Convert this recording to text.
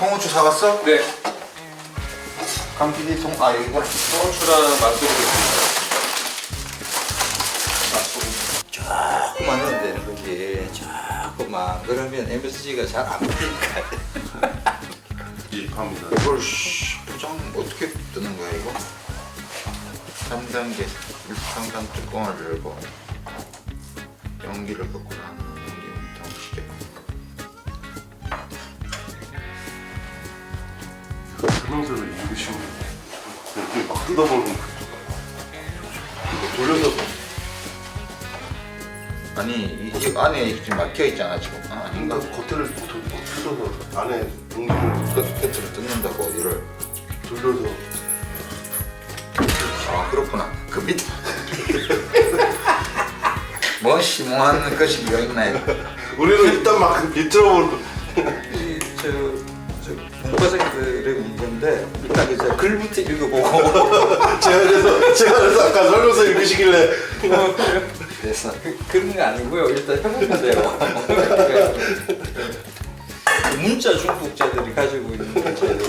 통후추 사왔어? 네. 강PD 통, 아, 여기구나. 소주랑 맛소금 있습니다. 조금만 넣으면 되는 거지. 조금만. 그러면 MSG가 잘안 먹히니까. 이입합니다. 이걸 씨, 포장 어떻게 뜨는 거야, 이거? 3단계 일상단 뚜껑을 열고 연기를 나면 연 설명서를 읽으시면 이렇게 막 뜯어보는 이거 돌려서 아니 이, 이 안에 지금 막혀 있잖아 지금. 아, 아닌가? 겉에를 도- 뜯어서 안에 끝, 끝으로 뜯는다고 이를. 돌려서. 아 그렇구나. 그 밑에 뭐 심오한 것이 비어있나 이거 우리는 일단 막 밑으로 이저 저 문과생들의 문제인데 일단 이제 글부터 읽어보고 제가 그래서 제가 그래서 아까 설명서 읽으시길래 그래서 그, 그런 게 아니고요. 일단 해보면 돼요. 문자 중독자들이 가지고 있는 문제들인데